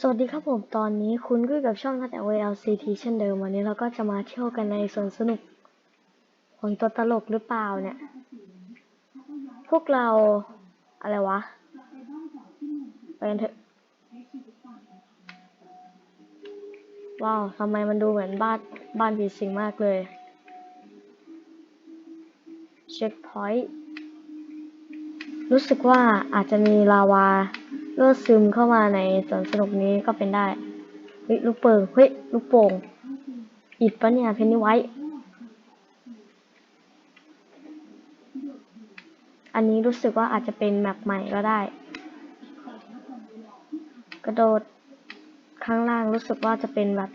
สวัสดีครับผมตอนนี้คุณก็อยู่กับช่องแต่ VLCT เช่นเดิมวันนี้เราก็จะมาเที่ยวกันในสวนสนุก ของตัวตลกหรือเปล่าเนี่ย พวกเราอะไรวะไปกันเถอะว้าวทำไมมันดูเหมือนบ้านบ้านผีสิงมากเลย เช็คพอยต์รู้สึกว่าอาจจะมีลาวา เลือดซึมเข้ามาในสวนสนุกนี้ก็เป็นได้เฮ้ยลูกเปิงเฮ้ยลูกโป่งอิดปะเนี่ยเพนนี่ไว้ อันนี้รู้สึกว่าอาจจะเป็นแมปใหม่ก็ได้ กระโดดข้างล่างรู้สึกว่าจะเป็นแบบ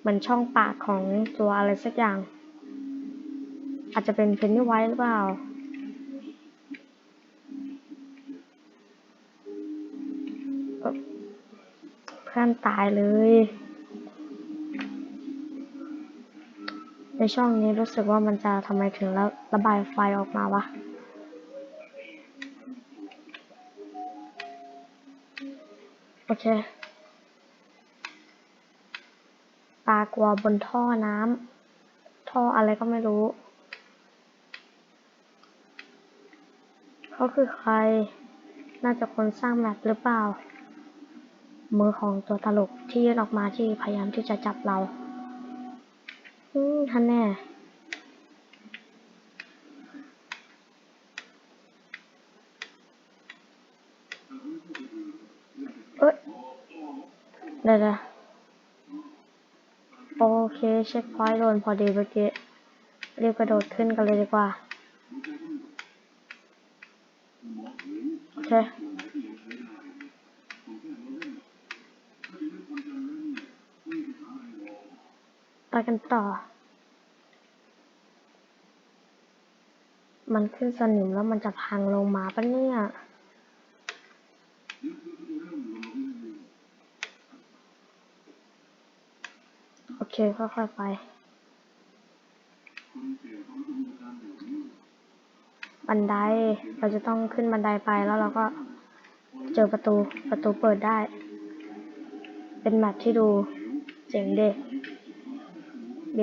เหมือนช่องปากของตัวอะไรสักอย่าง อาจจะเป็นเพนนี่ไว้หรือเปล่า ตายเลย ในช่องนี้รู้สึกว่ามันจะทำไมถึงแล้วระบายไฟออกมาวะโอเคตากลัวบนท่อน้ำท่ออะไรก็ไม่รู้เขาคือใคร น่าจะคนสร้างแมปหรือเปล่า มือของตัวตลกที่ยื่นออกมาที่พยายามที่จะจับเรา อืมท่านแน่ เอ้ยเดี๋ยวนะโอเค เช็คพอยต์โดนพอดีเมื่อกี้รีบกระโดดขึ้นกันเลยดีกว่า โอเค กันต่อ มันขึ้นสนิมแล้วมันจะพังลงมาปะเนี่ยโอเค ค่อยๆไป บันได เราจะต้องขึ้นบันไดไปแล้วเราก็เจอประตู ประตูเปิดได้ เป็นแมปที่ดูเจ๋งเด็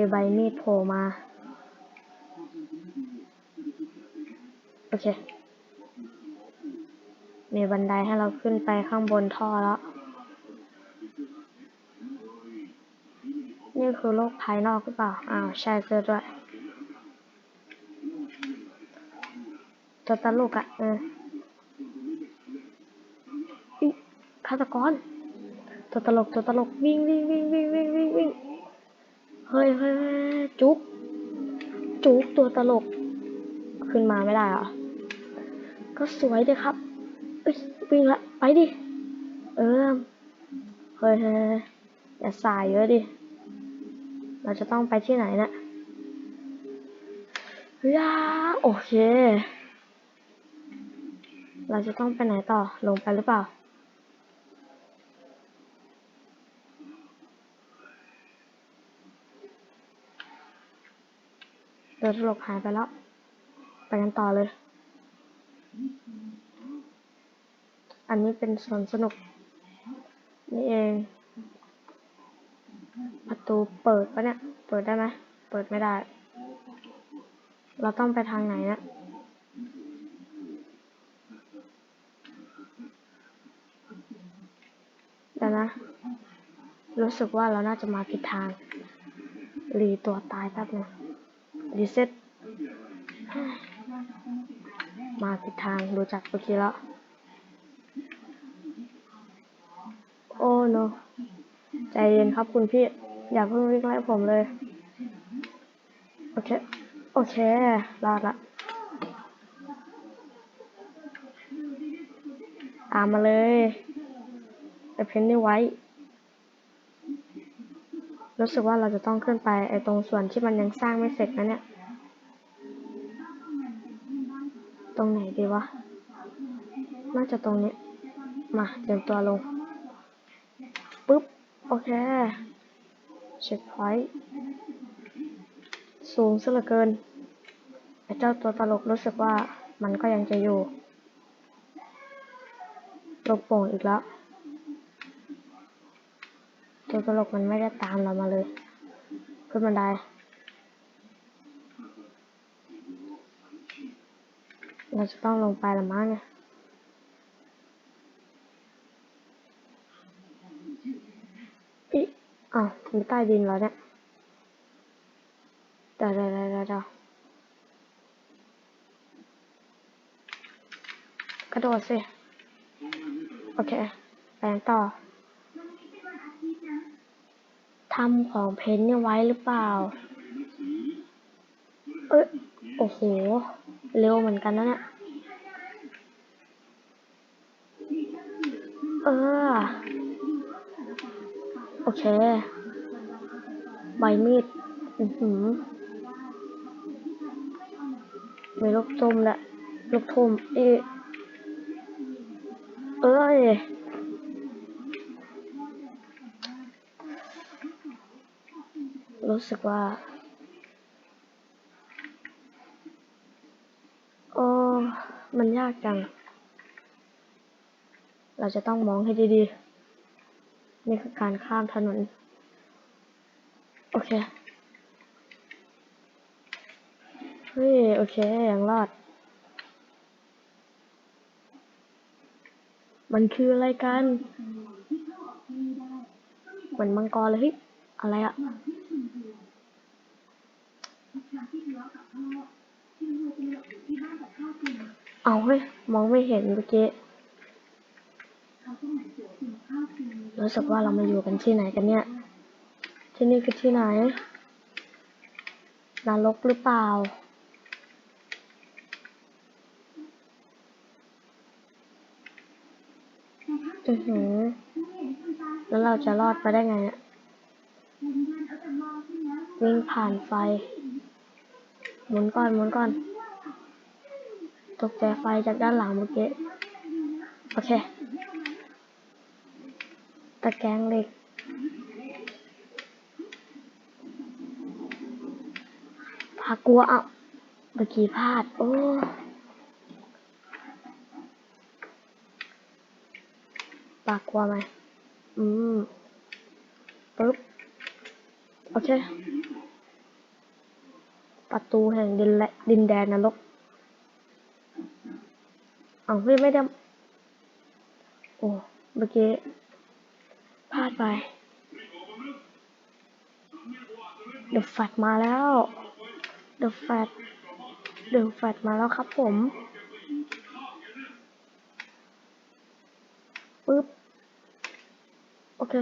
มีใบมีดโผล่มา โอเค มีบันไดให้เราขึ้นไปข้างบนท่อแล้ว นี่คือโลกภายนอกหรือเปล่า อ้าว ใช่เจอด้วย ตัวตลกอะเออฆาตกร ตัวตลก ตัวตลก วิ่งวิ่งวิ่งวิ่งวิ่งวิ่งวิ่ง เฮ้ยเฮ้ยจุ๊ก จุ๊กตัวตลก ขึ้นมาไม่ได้หรอ ก็สวยดีครับเอ้ยวิ่งละ ไปดิ เออ เฮ้ยเฮ้ยอย่าสายเยอะดิ เราจะต้องไปที่ไหนเนะยาโอเค เราจะต้องไปไหนต่อ ลงไปหรือเปล่า เดินตลกหายไปแล้ว ไปกันต่อเลย อันนี้เป็นสวนสนุก นี่เอง ประตูเปิดปะเนี่ย เปิดได้ไหม เปิดไม่ได้ เราต้องไปทางไหนเนี่ยเดี๋ยวนะ รู้สึกว่าเราน่าจะมาผิดทาง รีตัวตายแป๊บนึง รีเซ็ตมาผิดทางดูจากเมื่อกี้แล้ว โอ้โนใจเย็นครับคุณพี่ อย่าเพิ่งวิ่งไล่ผมเลย โอเค โอเครอดละตามมาเลยไปเพ้นนี่ไว้ รู้สึกว่าเราจะต้องขึ้นไปไอ้ตรงส่วนที่มันยังสร้างไม่เสร็จนะเนี่ย ตรงไหนดีวะ น่าจะตรงนี้ มาเตรียมตัวลง ปุ๊บ โอเค เช็คพอยต์สูงซะเหลือเกิน ไอ้เจ้าตัวตลกรู้สึกว่ามันก็ยังจะอยู่ลงโป่งอีกแล้ว ตัวตลกมันไม่ได้ตามเรามาเลย ขึ้นบันไดเราจะต้องลงไปละมั้งเนี่ยอิอ้าวมีใต้ดินแล้วเนี่ยเดี๋ยวเดี๋ยวเดี๋ยวเดี๋ยวกระโดดสิ โอเค แปลงต่อำของเพนเนี่ยไว้หรือเปล่า เอ้ย โอ้โห เร็วเหมือนกันนะเนี่ย เออ โอเค ใบมีด อือหือมีลูกตุ้มละลูกทุ่มอีเอ้ย รู้สึกว่า โอ้ มันยากจัง เราจะต้องมองให้ดีๆ นี่คือการข้ามถนน โอเค เฮ้ย โอเค ยังรอด มันคืออะไรกันเหมือนมังกรเลยเฮ้ยอะไรอะ เอาเฮ้ย มองไม่เห็นเมื่อกี้รู้สึกว่าเรามาอยู่กันที่ไหนกันเนี่ย ที่นี่คือที่ไหนนรกหรือเปล่า อือหือ แล้วเราจะรอดไปได้ไงเนี่ยวิ่งผ่านไฟ หมุนก่อนหมุนก่อน ตกใจไฟจากด้านหลังเมื่อกี้ โอเค ตะแกรงเหล็ก พากลัวเอะเมื่อกี้พลาด โอ้ปากกลัวไหม อืมปึ๊บ โอเค ประตูแห่งดินและดินแดนนรกเอาเฮ้ยไม่ได้ โอ้เมื่อกี้พลาดไป เดอะแฟตมาแล้ว เดอะแฟตเดอะแฟตมาแล้วครับผม ปึ๊บ โอเค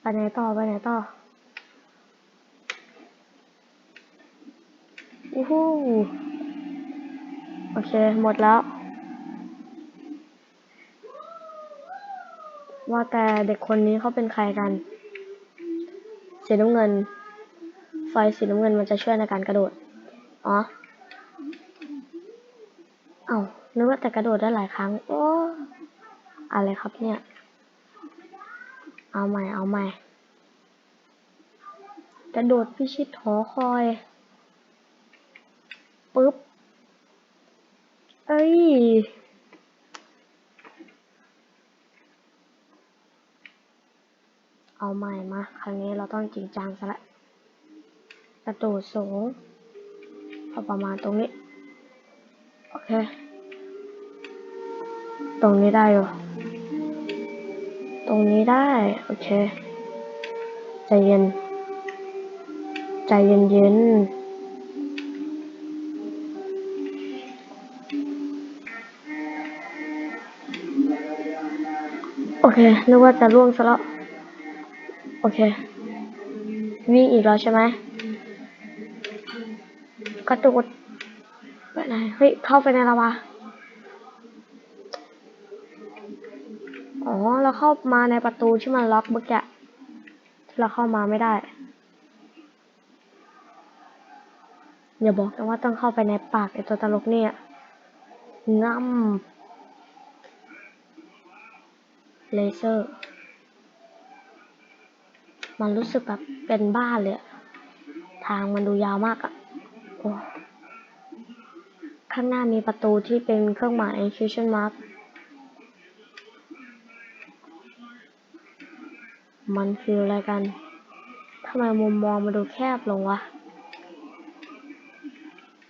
ไปไหนต่อ ไปไหนต่อู้โอเค หมดแล้ว ว่าแต่เด็กคนนี้เขาเป็นใครกัน สีน้ำเงิน ไฟสีน้ำเงินมันจะช่วยในการกระโดด อ๋อ เอ้านึกว่าแต่กระโดดได้หลายครั้ง โอ้ อะไรครับเนี่ย เอาใหม่ เอาใหม่ กระโดดพิชิตหอคอย ปึ๊บ เอ้ย เอาใหม่มา ครั้งนี้เราต้องจริงจังซะละกระโดดสูงพอประมาณตรงนี้ โอเค ตรงนี้ได้อยู่ ตรงนี้ได้ โอเค ใจเย็น ใจเย็นเย็น โอเค นึกว่าจะล่วงซะแล้ว โอเค วิ่งอีกแล้วใช่ไหมกระโดดไปไหน เฮ้ย เข้าไปในละวะอ๋อ เราเข้ามาในประตูที่มันล็อกเมื่อกี้ที่เราเข้ามาไม่ได้ อย่าบอกนะว่าต้องเข้าไปในปากไอตัวตลกเนี่ยง่ำ เลเซอร์ มันรู้สึกแบบเป็นบ้านเลยทางมันดูยาวมากอะโอ้ข้างหน้ามีประตูที่เป็นเครื่องหมาย question mark มันคืออะไรกันทำไมมุมมองมันดูแคบลงวะ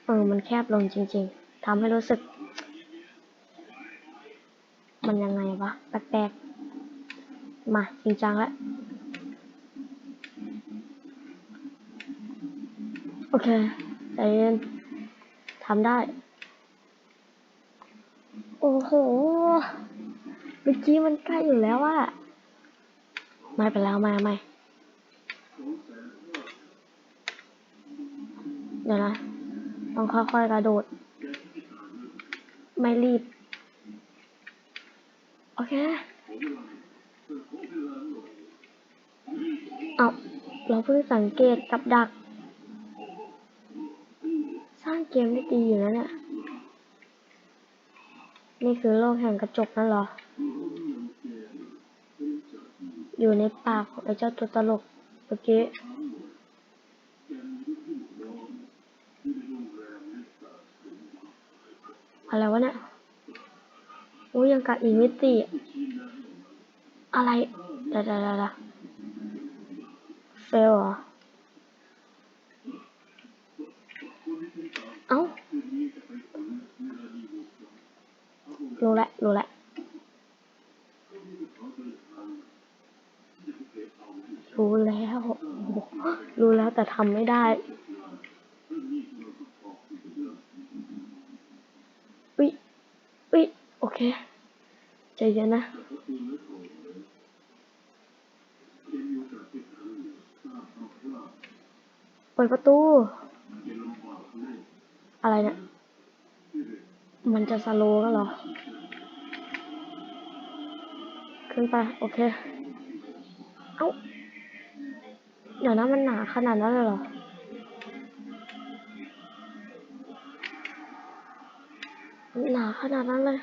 เออ มันแคบลงจริงๆทำให้รู้สึก มันยังไงวะ แปลกๆ มาจริงจังแล้วโอเคใจเย็นทำได้ โอ้โหเมื่อกี้มันใกล้อยู่แล้วอะไม่เป็นแล้วไม่ไม่เดี๋ยวนะต้องค่อยๆกระโดด ไม่รีบ โอเค เอาเราเพิ่งสังเกตกับดัก สร้างเกมได้ดีอยู่นะเนี่ย นี่คือโลกแห่งกระจกนั่นหรอ อยู่ในปากของไอ้เจ้าตัวตลกเมื่อกี้อะไรวะเนี่ยโอ้ยังกับอีกมิติอะไรเดาดาดาดา เฟลเหรอเอ้ารู้แล้วรู้แล้วรู้แล้วรู้แล้วแต่ทำไม่ได้อุ๊ยอุ๊ยโอเค ใจเย็นนะ เปิดประตู อะไรเนี่ย มันจะสโลว์กันเหรอ ขึ้นไป โอเค เอ้า เดี๋ยวนะมันหนาขนาดนั้นเลยเหรอหนาขนาดนั้นเลย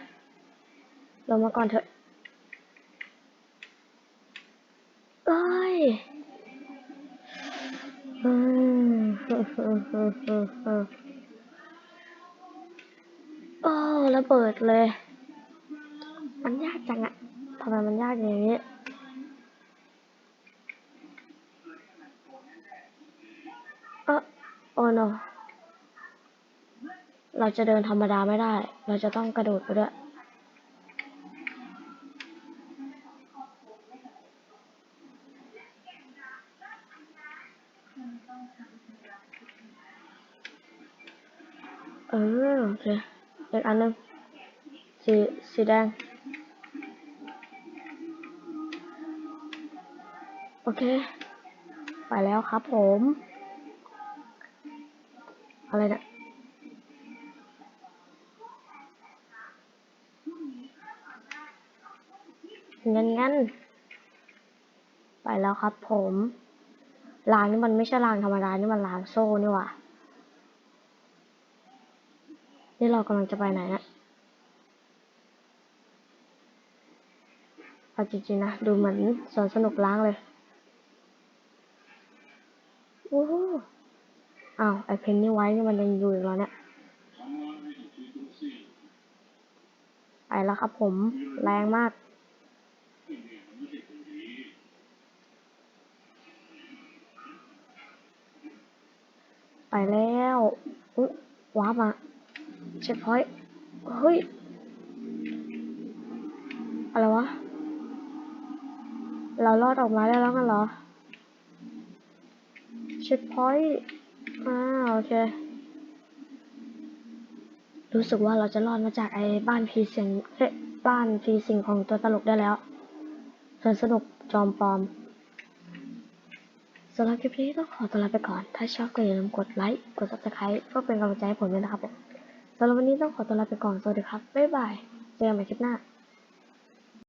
ลงมาก่อนเถอะ เอ้ยอืม โอ้ระเบิดเลย มันยากจังอะทำไมมันยากอย่างนี้เออโอ้ no เราจะเดินธรรมดาไม่ได้ เราจะต้องกระโดดไปด้วย เออโอเคอีกอันหนึงสีสีแดง โอเค ไปแล้วครับผม อะไรเนี่ยงั้นงั้นไปแล้วครับผมรางนี่มันไม่ใช่รางธรรมดา นี่มันรางโซ่นี่หว่า นี่เรากำลังจะไปไหนนะเอาจริงๆนะ ดูเหมือนสวนสนุกล้างเลยโอ้โหอ้าว ไอเพนนี่ไว้นี่มันยังอยู่อีกแล้วเนี่ยไปแล้วครับผม แรงมากไปแล้ว อุ๊ยว้าร์ปมา เช็คพอยต์เฮ้ย อะไรวะ เรารอดออกมาได้แล้วกันเหรอ เช็คพอยต์อ่าโอเค รู้สึกว่าเราจะรอดมาจากไอ้บ้านพีเสียงเอ๊ะบ้านพีสิงของตัวตลกได้แล้วสวนสนุกจอมปลอมสำหรับคลิปนี้ต้องขอตัวลาไปก่อน ถ้าชอบก็อย่าลืมกดไลค์ กด subscribe เพื่อเป็นกำลังใจให้ผมด้วยนะครับผม สำหรับวันนี้ต้องขอตัวลาไปก่อน สวัสดีครับ บ๊ายบาย เจอกันใหม่คลิปหน้า